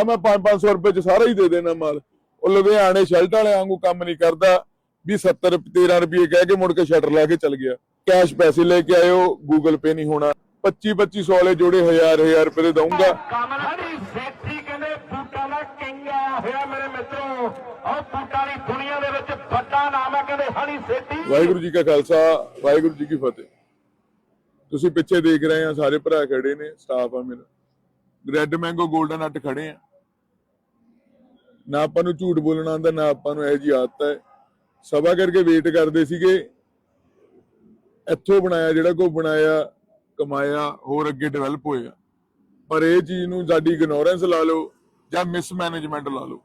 ਆ ਮੈਂ 5-500 ਰੁਪਏ ਚ ਸਾਰਾ ਹੀ ਦੇ ਦੇਣਾ ਮਾਲ। ਉਹ ਲੁਧਿਆਣੇ ਸ਼ੈਲਟ ਵਾਲਿਆਂ ਵਾਂਗੂ ਕੰਮ ਨਹੀਂ ਕਰਦਾ ਵੀ 70 13 ਰੁਪਏ ਕਹਿ ਕੇ ਮੁੜ ਕੇ ਸ਼ਟਰ ਲਾ ਕੇ ਚਲ ਗਿਆ। ਕੈਸ਼ ਪੈਸੇ ਲੈ ਕੇ ਆਇਓ ਗੂਗਲ ਪੇ ਨਹੀਂ ਹੋਣਾ। 25 2500 ਵਾਲੇ ਜੋੜੇ 1000 1000 ਰੁਪਏ ਦੇ ਦਊਂਗਾ। ਕਮਲ ਹਰੀ ਸੇਠੀ ਕਹਿੰਦੇ ਬੂਟਾਂ ਦਾ ਕਿੰਗ ਆਇਆ ਹੋਇਆ ਮੇਰੇ ਮਿੱਤਰੋ। ਉਹ ਬੂਟਾਂ ਦੀ ਦੁਨੀਆ ਦੇ ਵਿੱਚ ਵੱਡਾ ਨਾਮ ਹੈ ਕਹਿੰਦੇ ਹਣੀ ਸੇਠੀ। ਵਾਹਿਗੁਰੂ ਜੀ ਕਾ ਖਾਲਸਾ ਵਾਹਿਗੁਰੂ ਜੀ ਕੀ ਫਤਿਹ। ਤੁਸੀਂ ਪਿੱਛੇ ਦੇਖ ਰਹੇ ਆ ਸਾਰੇ ਭਰਾ ਖੜੇ ਨੇ ਸਟਾਫ ਆ ਮੇਰਾ। ਰੈੱਡ ਮੈਂਗੋ 골ਡਨ ਨਟ ਖੜੇ ਆ। ਨਾ ਆਪਾਂ ਨੂੰ ਝੂਠ ਬੋਲਣਾ ਆਉਂਦਾ, ਨਾ ਆਪਾਂ ਨੂੰ ਇਹ ਜੀ ਆਦਤ ਹੈ। ਸਭਾ ਕਰਕੇ ਵੇਟ ਕਰਦੇ ਸੀਗੇ। ਇੱਥੋਂ ਬਣਾਇਆ, ਜਿਹੜਾ ਕੋ ਬਣਾਇਆ, ਕਮਾਇਆ, ਹੋਰ ਅੱਗੇ ਡਿਵੈਲਪ ਹੋਇਆ। ਪਰ ਇਹ ਚੀਜ਼ ਨੂੰ ਸਾਡੀ ਇਗਨੋਰੈਂਸ ਲਾ ਲਓ ਜਾਂ ਮਿਸਮੈਨੇਜਮੈਂਟ ਲਾ ਲਓ।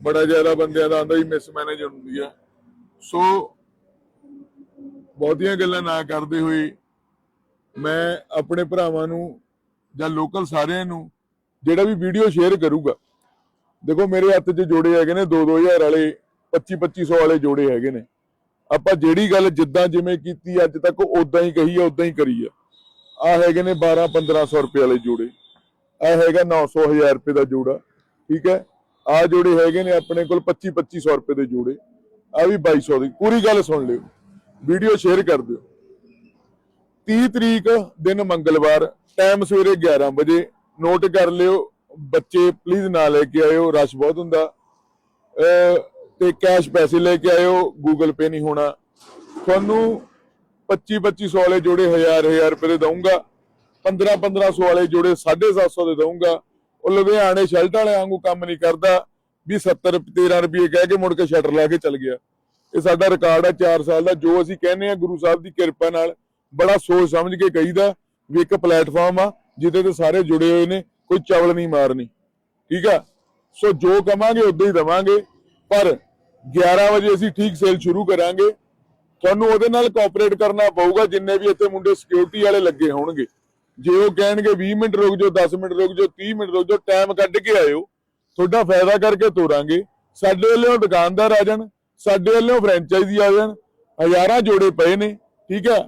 ਬੜਾ ਜ਼ਿਆਦਾ ਬੰਦਿਆਂ ਦਾ ਆਂਦਾ ਹੀ ਮਿਸਮੈਨੇਜ ਹੁੰਦੀ ਆ। ਸੋ ਬਹੁਤੀਆਂ ਗੱਲਾਂ ਨਾ ਕਰਦੇ ਹੋਏ ਮੈਂ ਆਪਣੇ ਭਰਾਵਾਂ ਨੂੰ ਜਾਂ ਲੋਕਲ ਸਾਰਿਆਂ ਨੂੰ ਜਿਹੜਾ ਵੀ ਵੀਡੀਓ ਸ਼ੇਅਰ ਕਰੂਗਾ ਦੇਖੋ ਮੇਰੇ ਹੱਥ 'ਚ ਜੋੜੇ ਹੈਗੇ ਨੇ 2-2000 ਵਾਲੇ 25-2500 ਵਾਲੇ ਜੋੜੇ ਹੈਗੇ ਨੇ। ਆਪਾਂ ਜਿਹੜੀ ਗੱਲ ਜਿੱਦਾਂ ਜਿਵੇਂ ਕੀਤੀ ਅੱਜ ਤੱਕ ਉਦਾਂ ਹੀ ਕਹੀ ਆ ਉਦਾਂ ਹੀ ਕਰੀ ਆ। ਆ ਹੈਗੇ ਨੇ 12-1500 ਰੁਪਏ ਵਾਲੇ ਜੋੜੇ। ਆ ਹੈਗਾ 900-1000 ਰੁਪਏ ਦਾ ਜੋੜਾ, ਠੀਕ ਹੈ? ਆ ਜੋੜੇ ਹੈਗੇ ਨੇ ਆਪਣੇ ਕੋਲ 25-2500 ਰੁਪਏ ਦੇ ਜੋੜੇ। ਆ ਵੀ 2200 ਦੀ। ਪੂਰੀ ਗੱਲ ਸੁਣ ਲਿਓ। ਵੀਡੀਓ ਸ਼ੇਅਰ ਕਰ ਦਿਓ। 30 ਤਰੀਕ ਦਿਨ ਮੰਗਲਵਾਰ, ਟਾਈਮ ਸਵੇਰੇ 11 ਵਜੇ। ਨੋਟ ਕਰ ਲਿਓ ਬੱਚੇ ਪਲੀਜ਼ ਨਾ ਲੈ ਕੇ ਆਇਓ, ਰਸ਼ ਬਹੁਤ ਹੁੰਦਾ। ਤੇ ਕੈਸ਼ ਪੈਸੇ ਲੈ ਕੇ ਆਇਓ ਗੂਗਲ ਪੇ ਨਹੀਂ ਹੋਣਾ। ਤੁਹਾਨੂੰ 25 2500 ਵਾਲੇ ਜੋੜੇ 1000 1000 ਰੁਪਏ ਦੇ ਦਊਂਗਾ। 15 1500 ਵਾਲੇ ਜੋੜੇ 750 ਦੇ ਦਊਂਗਾ। ਉਹ ਲੁਧਿਆਣੇ ਸ਼ੈਲਟ ਵਾਲਿਆਂ ਵਾਂਗੂ ਕੰਮ ਨਹੀਂ ਕਰਦਾ। ਵੀ 70 13 ਰੁਪਏ ਕਹਿ ਕੇ ਮੁੜ ਕੇ ਸ਼ਟਰ ਲਾ ਕੇ ਚਲ ਗਿਆ। ਇਹ ਸਾਡਾ ਰਿਕਾਰਡ ਆ 4 ਸਾਲ ਦਾ। ਜੋ ਅਸੀਂ ਕਹਿੰਦੇ ਆ ਗੁਰੂ ਸਾਹਿਬ ਦੀ ਕਿਰਪਾ ਨਾਲ, ਬੜਾ ਸੋਚ ਸਮਝ ਕੇ ਕਹੀਦਾ ਵੀ ਇੱਕ ਪਲੇਟਫਾਰਮ ਆ, ਜਿਹਦੇ ਤੇ ਸਾਰੇ ਜੁੜੇ ਹੋਏ ਨੇ। ਕੋਈ ਚਵਲ ਨਹੀਂ ਮਾਰਨੀ, ਠੀਕ ਆ? ਸੋ ਜੋ ਕਵਾਂਗੇ ਉਦੋਂ ਹੀ ਦਵਾਂਗੇ, ਪਰ 11 ਵਜੇ ਅਸੀਂ ਠੀਕ ਸੇਲ ਸ਼ੁਰੂ ਕਰਾਂਗੇ। ਤੁਹਾਨੂੰ ਉਹਦੇ ਨਾਲ ਕੋਆਪਰੇਟ ਕਰਨਾ ਪਊਗਾ, ਜਿੰਨੇ ਵੀ ਇੱਥੇ ਮੁੰਡੇ ਸਿਕਿਉਰਿਟੀ ਵਾਲੇ ਲੱਗੇ ਹੋਣਗੇ। ਜੇ ਉਹ ਕਹਿਣਗੇ 20 ਮਿੰਟ ਰੁਕ ਜਾਓ 10 ਮਿੰਟ ਰੁਕ ਜਾਓ 30 ਮਿੰਟ ਰੁਕ ਜਾਓ ਟਾਈਮ ਕੱਢ ਕੇ ਆਇਓ। ਤੁਹਾਡਾ ਫਾਇਦਾ ਕਰਕੇ ਤੋਰਾਂਗੇ। ਸਾਡੇ ਵੱਲੋਂ ਦੁਕਾਨਦਾਰ ਆ ਜਾਣ, ਸਾਡੇ ਵੱਲੋਂ ਫਰੈਂਚਾਈਜ਼ੀ ਆ ਜਾਣ, ਹਜ਼ਾਰਾਂ ਜੋੜੇ ਪਏ ਨੇ, ਠੀਕ ਆ?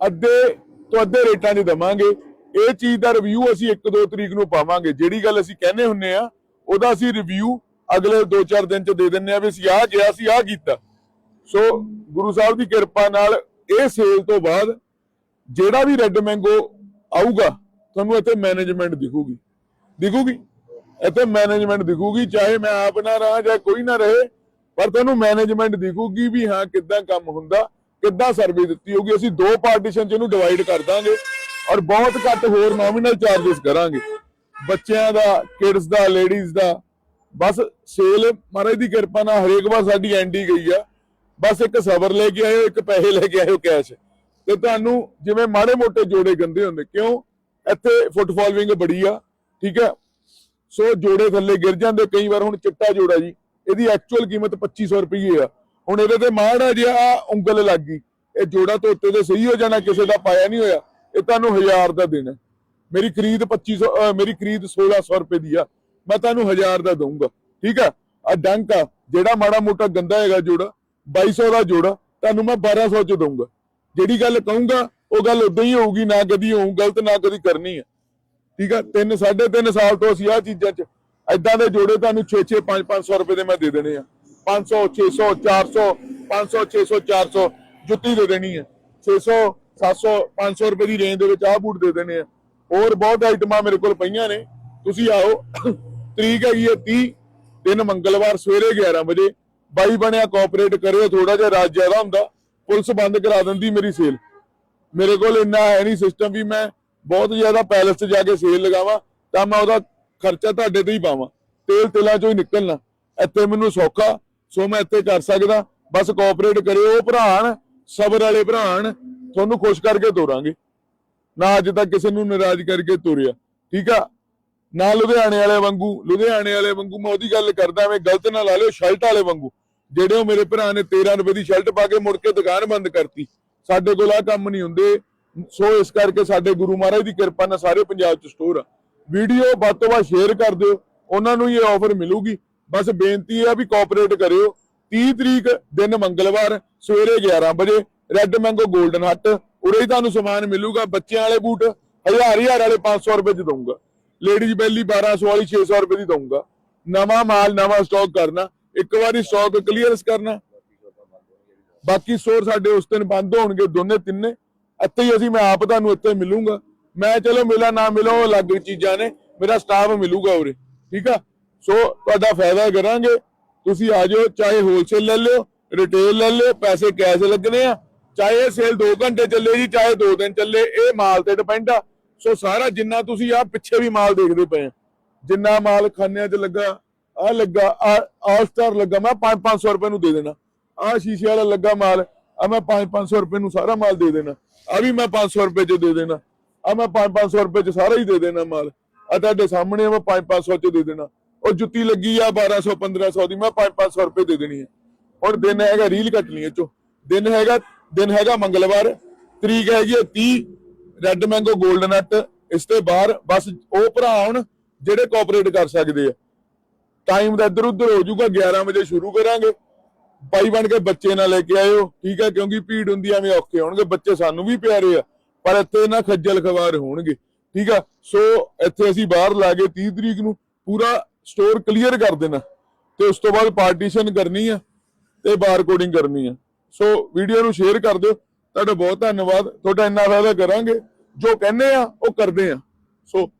ਅੱਧੇ ਤੋਂ ਅੱਧੇ ਰੇਟਾਂ 'ਚ ਦਵਾਂਗੇ। ਇਹ ਚੀਜ਼ ਦਾ ਰਿਵਿਊ ਅਸੀਂ 1-2 ਤਰੀਕ ਨੂੰ ਪਾਵਾਂਗੇ। ਜਿਹੜੀ ਗੱਲ ਅਸੀਂ ਕਹਿੰਦੇ ਹੁੰਨੇ ਆ, ਉਹਦਾ ਅਸੀਂ ਰਿਵਿਊ ਅਗਲੇ 2-4 ਦਿਨ 'ਚ ਦੇ ਦਿੰਨੇ ਆ ਵੀ ਅਸੀਂ ਆਹ ਗਿਆ ਸੀ ਆਹ ਕੀਤਾ। ਸੋ ਗੁਰੂ ਸਾਹਿਬ ਦੀ ਕਿਰਪਾ ਨਾਲ ਇਹ ਸੇਲ ਤੋਂ ਬਾਅਦ ਜਿਹੜਾ ਵੀ ਰੈੱਡ ਮੈਂਗੋ ਆਊਗਾ, ਤੁਹਾਨੂੰ ਇੱਥੇ ਮੈਨੇਜਮੈਂਟ ਦਿਖੂਗੀ। ਦਿਖੂਗੀ? ਇੱਥੇ ਮੈਨੇਜਮੈਂਟ ਦਿਖੂਗੀ, ਚਾਹੇ ਮੈਂ ਆਪ ਨਾ ਰਹਾ ਜਾਂ ਕੋਈ ਨਾ ਰਹੇ, ਪਰ ਤੁਹਾਨੂੰ ਮੈਨੇਜਮੈਂਟ ਦਿਖੂਗੀ ਵੀ ਹਾਂ ਕਿੱਦਾਂ ਕੰਮ ਹੁੰਦਾ, ਕਿੱਦਾਂ ਸਰਵਿਸ ਦਿੱਤੀ ਹੋਗੀ ਅਸੀਂ ਦੋ ਪਾਰਟੀਸ਼ਨ ਚ ਇਹਨੂੰ ਡਿਵਾਈਡ ਕਰ ਦਾਂਗੇ। ਔਰ ਬਹੁਤ ਘੱਟ ਹੋਰ ਨੋਮੀਨਲ ਚਾਰजेस ਕਰਾਂਗੇ। ਬੱਚਿਆਂ ਦਾ ਕਿਡਸ ਦਾ ਲੇਡੀਜ਼ ਦਾ। ਬਸ ਸੇਲ, ਮਹਾਰਾਜ ਦੀ ਕਿਰਪਾ ਨਾਲ ਹਰੇਕ ਵਾਰ ਸਾਡੀ ਐਂਡੀ ਗਈ ਆ। ਬਸ ਇੱਕ ਸਬਰ ਲੈ ਕੇ ਆਇਓ, ਇੱਕ ਪੈਸੇ ਲੈ ਕੇ ਆਇਓ ਕੈਸ਼ ਤੇ ਤੁਹਾਨੂੰ ਜਿਵੇਂ ਮਾੜੇ ਮੋਟੇ ਜੋੜੇ ਗੰਦੇ ਹੁੰਦੇ, ਕਿਉਂ? ਇੱਥੇ ਫੁੱਟ ਫਾਲੋਇੰਗ ਬੜੀ ਆ, ਠੀਕ ਹੈ? ਸੋ ਜੋੜੇ ਥੱਲੇ ਗਿਰ ਜਾਂਦੇ, ਕਈ ਵਾਰ ਹੁਣ ਚਿੱਟਾ ਜੋੜਾ ਜੀ। ਇਹਦੀ ਐਕਚੁਅਲ ਕੀਮਤ 2500 ਰੁਪਏ ਆ। ਹੁਣ ਇਹਦੇ ਤੇ ਮਾੜਾ ਜਿਹਾ ਉਂਗਲ ਲੱਗ ਗਈ। ਇਹ ਜੋੜਾ ਧੋਤੇ ਤੇ ਸਹੀ ਹੋ ਜਾਣਾ, ਕਿਸੇ ਦਾ ਪਾਇਆ ਨਹੀਂ ਹੋਇਆ। ਇਹ ਤੁਹਾਨੂੰ 1000 ਦਾ ਦੇਣਾ ਮੇਰੀ ਖਰੀਦ 2500 ਮੇਰੀ ਖਰੀਦ 1600 ਰੁਪਏ ਦੀ ਆ। ਮੈਂ ਤੁਹਾਨੂੰ 1000 ਦਾ ਦਊਂਗਾ। ਠੀਕ ਆ ਆ ਡੰਕ ਆ। ਜਿਹੜਾ ਮਾੜਾ ਮੋਟਾ ਗੰਦਾ ਹੈਗਾ ਜੋੜਾ 2200 ਦਾ ਜੋੜਾ, ਤੁਹਾਨੂੰ ਮੈਂ 1200 ਚ ਦਊਂਗਾ। ਜਿਹੜੀ ਗੱਲ ਕਹੂੰਗਾ, ਉਹ ਗੱਲ ਉਦਾਂ ਹੀ ਹੋਊਗੀ, ਨਾ ਕਦੀ ਹੋਊ, ਗਲਤ ਨਾ ਕਦੀ ਕਰਨੀ ਆ। ਠੀਕ ਆ? ਤਿੰਨ, ਸਾਢੇ ਤਿੰਨ ਸਾਲ ਤੋਂ ਅਸੀਂ ਆ ਚੀਜ਼ਾਂ 'ਚ ਐਦਾਂ ਦੇ ਜੋੜੇ ਤੁਹਾਨੂੰ 6-6 5-500 ਰੁਪਏ ਦੇ ਮੈਂ ਦੇ ਦੇਣੇ ਆ। 500 600 400 500 600 400 ਜੁੱਤੀ ਦੇ ਦੇਣੀ ਹੈ 600 700 500 ਰੁਪਏ ਦੀ ਰੇਂਜ ਦੇ ਵਿੱਚ ਆਹ ਬੂਟ ਦੇ ਦੇਣੇ ਆ। ਹੋਰ ਬਹੁਤ ਆਈਟਮਾਂ ਮੇਰੇ ਕੋਲ ਪਈਆਂ ਨੇ। ਤੁਸੀਂ ਆਓ। ਤਰੀਕ ਹੈਗੀ ਹੈ 30 ਦਿਨ ਮੰਗਲਵਾਰ ਸਵੇਰੇ 11 ਵਜੇ। ਬਾਈ ਬਣਿਆ ਕੋਆਪਰੇਟ ਕਰਿਓ ਥੋੜਾ ਜਿਹਾ ਰਾਜ ਜ਼ਿਆਦਾ ਹੁੰਦਾ। ਪੁਲਿਸ ਬੰਦ ਕਰਾ ਦਿੰਦੀ ਮੇਰੀ ਸੇਲ ਮੇਰੇ ਕੋਲ ਇੰਨਾ ਹੈ ਨਹੀਂ ਸਿਸਟਮ ਵੀ ਮੈਂ ਬਹੁਤ ਜ਼ਿਆਦਾ ਪੈਲਸ 'ਚ ਜਾ ਕੇ ਸੇਲ ਲਗਾਵਾਂ, ਤਾਂ ਮੈਂ ਉਹਦਾ ਖਰਚਾ ਤੁਹਾਡੇ ਤੇ ਹੀ ਪਾਵਾਂ। ਤੇਲ ਤੇਲਾਂ 'ਚੋਂ ਹੀ ਨਿਕਲਣਾ। ਇੱਥੇ ਮੈਨੂੰ ਸੌਖਾ, ਸੋ ਮੈਂ ਇੱਥੇ ਕਰ ਸਕਦਾ। ਬਸ ਕੋਆਪਰੇਟ ਕਰਿਓ, ਉਹ ਭਰਾਣ, ਸਬਰ ਵਾਲੇ ਭਰਾਣ। ਤੁਹਾਨੂੰ ਖੁਸ਼ ਕਰਕੇ ਤੋਰਾਂਗੇ। ਨਾ ਅੱਜ ਤੱਕ ਕਿਸੇ ਨੂੰ ਨਾਰਾਜ਼ ਕਰਕੇ ਤੋਰਿਆ। ਠੀਕ ਆ? ਨਾ ਲੁਧਿਆਣੇ ਵਾਲੇ ਵਾਂਗੂ, ਲੁਧਿਆਣੇ ਵਾਲੇ ਵਾਂਗੂ ਮੈਂ ਉਹਦੀ ਗੱਲ ਕਰਦਾ ਐਵੇਂ ਗਲਤ ਨਾ ਲਾ ਲਿਓ, ਸ਼ਰਟ ਵਾਲੇ ਵਾਂਗੂ। ਜਿਹੜੇ ਉਹ ਮੇਰੇ ਭਰਾ ਨੇ 13 ਰੁਪਏ ਦੀ ਸ਼ਰਟ ਪਾ ਕੇ ਮੁੜ ਕੇ ਦੁਕਾਨ ਬੰਦ ਕਰਤੀ। ਸਾਡੇ ਕੋਲ ਆ ਕੰਮ ਨਹੀਂ ਹੁੰਦੇ। ਸੋ ਇਸ ਕਰਕੇ ਸਾਡੇ ਗੁਰੂ ਮਹਾਰਾਜ ਦੀ ਕਿਰਪਾ ਨਾਲ ਸਾਰੇ ਪੰਜਾਬ 'ਚ ਸਟੋਰ ਆ। ਵੀਡੀਓ ਵੱਧ ਤੋਂ ਵੱਧ ਸ਼ੇਅਰ ਕਰ ਦਿਓ। ਉਹਨਾਂ ਨੂੰ ਇਹ ਆਫਰ ਮਿਲੂਗੀ। ਬਸ ਬੇਨਤੀ ਹੈ ਵੀ ਕੋਆਪਰੇਟ ਕਰਿਓ। 30 ਤਰੀਕ ਦਿਨ ਮੰਗਲਵਾਰ, ਸਵੇਰੇ 11 ਵਜੇ ਰੈੱਡ ਮੈਂਗੋ 골ਡਨ ਹੱਟ ਉਰੇ ਹੀ ਤੁਹਾਨੂੰ ਸਮਾਨ ਮਿਲੂਗਾ, ਬੱਚਿਆਂ ਵਾਲੇ ਬੂਟ, ਹਜ਼ਾਰ ਹਜ਼ਾਰ ਵਾਲੇ 500 ਰੁਪਏ ਚ ਦਊਂਗਾ। ਲੇਡੀਜ਼ ਬੈਲੀ 1200 ਵਾਲੀ 600 ਰੁਪਏ ਦੀ ਦਊਂਗਾ। ਨਵਾਂ ਮਾਲ, ਨਵਾਂ ਸਟਾਕ ਕਰਨਾ, ਇੱਕ ਵਾਰੀ ਸਟਾਕ ਕਲੀਅਰਸ ਕਰਨਾ। ਬਾਕੀ ਸਟੋਰ ਸਾਡੇ ਉਸ ਦਿਨ ਬੰਦ ਹੋਣਗੇ, ਦੋਨੇ ਤਿੰਨੇ। ਇੱਥੇ ਹੀ ਅਸੀਂ, ਮੈਂ ਆਪ ਤੁਹਾਨੂੰ ਇੱਥੇ ਮਿਲੂੰਗਾ। ਮੈਂ ਚਲੋ, ਮਿਲਾ ਨਾ ਮਿਲੋ, ਉਹ ਅਲੱਗ ਚੀਜ਼ਾਂ ਨੇ। ਮੇਰਾ ਸਟਾਫ ਮਿਲੂਗਾ ਉਰੇ, ਠੀਕ ਆ? ਸੋ ਤੁਹਾਡਾ ਫਾਇਦਾ ਕਰਾਂਗੇ। ਤੁਸੀਂ ਆ ਜਾਓ ਚਾਹੇ ਹੋਲਸੇਲ ਲੈ ਲਿਓ ਰਿਟੇਲ ਲੈ ਲਿਓ, ਪੈਸੇ ਕੈਸ਼ ਲੱਗਣੇ ਆ। ਚਾਹੇ ਇਹ ਸੇਲ 2 ਘੰਟੇ ਚੱਲੇ ਜੀ, ਚਾਹੇ 2 ਦਿਨ ਚੱਲੇ, ਇਹ ਮਾਲ ਤੇ ਡਿਪੈਂਡ ਆ। ਸੋ ਸਾਰਾ ਜਿੰਨਾ ਤੁਸੀਂ ਆ ਪਿੱਛੇ ਵੀ ਮਾਲ ਦੇਖਦੇ ਪਏ ਜਿੰਨਾ ਮਾਲ ਖਾਨਿਆਂ 'ਚ ਲੱਗਾ ਆ ਲੱਗਾ ਆ ਸਟਾਰ ਲੱਗਾ, ਮੈਂ 5-500 ਰੁਪਏ ਨੂੰ ਦੇ ਦੇਣਾ। ਆ ਸ਼ੀਸ਼ੇ ਵਾਲਾ ਲੱਗਾ ਮਾਲ ਆ ਮੈਂ 5-500 ਰੁਪਏ ਨੂੰ ਸਾਰਾ ਮਾਲ ਦੇ ਦੇਣਾ। ਆ ਵੀ ਮੈਂ 500 ਰੁਪਏ 'ਚ ਦੇ ਦੇਣਾ। ਆ ਮੈਂ 5-500 ਰੁਪਏ 'ਚ ਸਾਰਾ ਹੀ ਦੇ ਦੇਣਾ ਮਾਲ। ਆ ਤੁਹਾਡੇ ਸਾਹਮਣੇ ਮੈਂ 5-500 'ਚ ਦੇ ਦੇਣਾ। ਉਹ ਜੁੱਤੀ ਲੱਗੀ ਆ 1200 1500 ਦੀ, ਮੈਂ 5-500 ਰੁਪਏ ਦੇ ਦੇਣੀ ਆ। ਹੁਣ ਦਿਨ ਹੈਗਾ ਰੀਲ ਕੱਟਣੀ ਇਹ ਚੋਂ। ਦਿਨ ਹੈਗਾ ਦਿਨ ਹੈਗਾ ਮੰਗਲਵਾਰ, ਤਰੀਕ ਹੈਗੀ ਹੈ 30 ਰੈੱਡ ਮੈਂਗੋ 골ਡ ਨਟ ਇਸ ਤੇ ਬਾਹਰ ਬਸ ਉਹ ਭਰਾ ਆਉਣ ਜਿਹੜੇ ਕੋਆਪਰੇਟ ਕਰ ਸਕਦੇ ਆ। ਟਾਈਮ ਦਾ ਇੱਧਰ ਉੱਧਰ ਹੋ ਜਾਊਗਾ 11 ਵਜੇ ਸ਼ੁਰੂ ਕਰਾਂਗੇ। ਬਾਈ ਬਣ ਕੇ ਬੱਚੇ ਨਾ ਲੈ ਕੇ ਆਇਓ, ਠੀਕ ਹੈ, ਕਿਉਂਕਿ ਭੀੜ ਹੁੰਦੀ ਐਵੇਂ ਔਖੇ ਹੋਣਗੇ, ਬੱਚੇ ਸਾਨੂੰ ਵੀ ਪਿਆਰੇ ਆ, ਪਰ ਇੱਥੇ ਨਾ ਖੱਜਲ ਖਵਾਰ ਹੋਣਗੇ, ਠੀਕ ਆ। ਸੋ ਇੱਥੇ ਅਸੀਂ ਬਾਹਰ ਲਾ ਕੇ 30 ਤਰੀਕ ਨੂੰ ਪੂਰਾ ਸਟੋਰ ਕਲੀਅਰ ਕਰ ਦੇਣਾ, ਤੇ ਉਸ ਤੋਂ ਬਾਅਦ ਪਾਰਟੀਸ਼ਨ ਕਰਨੀ ਆ, ਤੇ ਬਾਰ ਕੋਡਿੰਗ ਕਰਨੀ ਆ। ਸੋ ਵੀਡੀਓ ਨੂੰ ਸ਼ੇਅਰ ਕਰ ਦਿਓ। ਤੁਹਾਡਾ ਬਹੁਤ ਧੰਨਵਾਦ। ਤੁਹਾਡਾ ਇੰਨਾ ਫਾਇਦਾ ਕਰਾਂਗੇ। ਜੋ ਕਹਿੰਦੇ ਆ, ਉਹ ਕਰਦੇ ਆ। ਸੋ